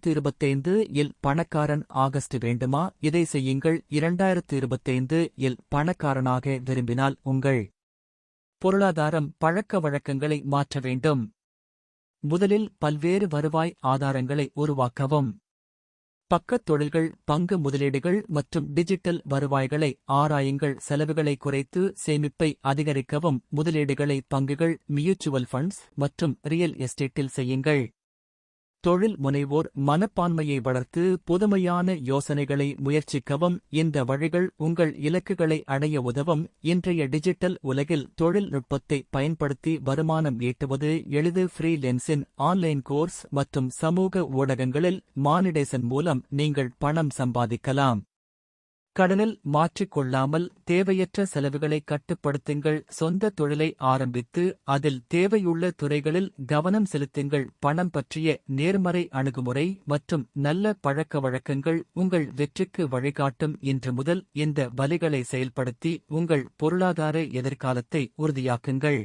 இரண்டாயிரத்து இருபத்தைந்து இல் பணக்காரன் ஆகஸ்ட் வேண்டுமா? இதை செய்யுங்கள். இரண்டாயிரத்து இருபத்தைந்து இல் பணக்காரனாக விரும்பினால் உங்கள் பொருளாதாரம் பழக்க வழக்கங்களை மாற்ற வேண்டும். முதலில் பல்வேறு வருவாய் ஆதாரங்களை உருவாக்கவும். பக்கத் தொழில்கள் பங்கு முதலீடுகள் மற்றும் டிஜிட்டல் வருவாய்களை ஆராயுங்கள். செலவுகளை குறைத்து சேமிப்பை அதிகரிக்கவும். முதலீடுகளை பங்குகள் மியூச்சுவல் ஃபண்ட்ஸ் மற்றும் ரியல் எஸ்டேட்டில் செய்யுங்கள். தொழில் முனைவோர் மனப்பான்மையை வளர்த்து புதுமையான யோசனைகளை முயற்சிக்கவும் இந்த வழிகள் உங்கள் இலக்குகளை அடைய உதவும். இன்றைய டிஜிட்டல் உலகில் தொழில்நுட்பத்தை பயன்படுத்தி வருமானம் ஈட்டுவது எளிது. ஃப்ரீலென்ஸின் ஆன்லைன் கோர்ஸ் மற்றும் சமூக ஊடகங்களில் மானிடேசன் மூலம் நீங்கள் பணம் சம்பாதிக்கலாம். கடனில் மாற்றிக் கொள்ளாமல் தேவையற்ற செலவுகளை கட்டுப்படுத்துங்கள். சொந்த தொழிலை ஆரம்பித்து அதில் தேவையுள்ள துறைகளில் கவனம் செலுத்துங்கள். பணம் பற்றிய நேர்மறை அணுகுமுறை மற்றும் நல்ல பழக்க வழக்கங்கள் உங்கள் வெற்றிக்கு வழிகாட்டும். இன்று முதல் இந்த வலிகளை செயல்படுத்தி உங்கள் பொருளாதார எதிர்காலத்தை உறுதியாக்குங்கள்.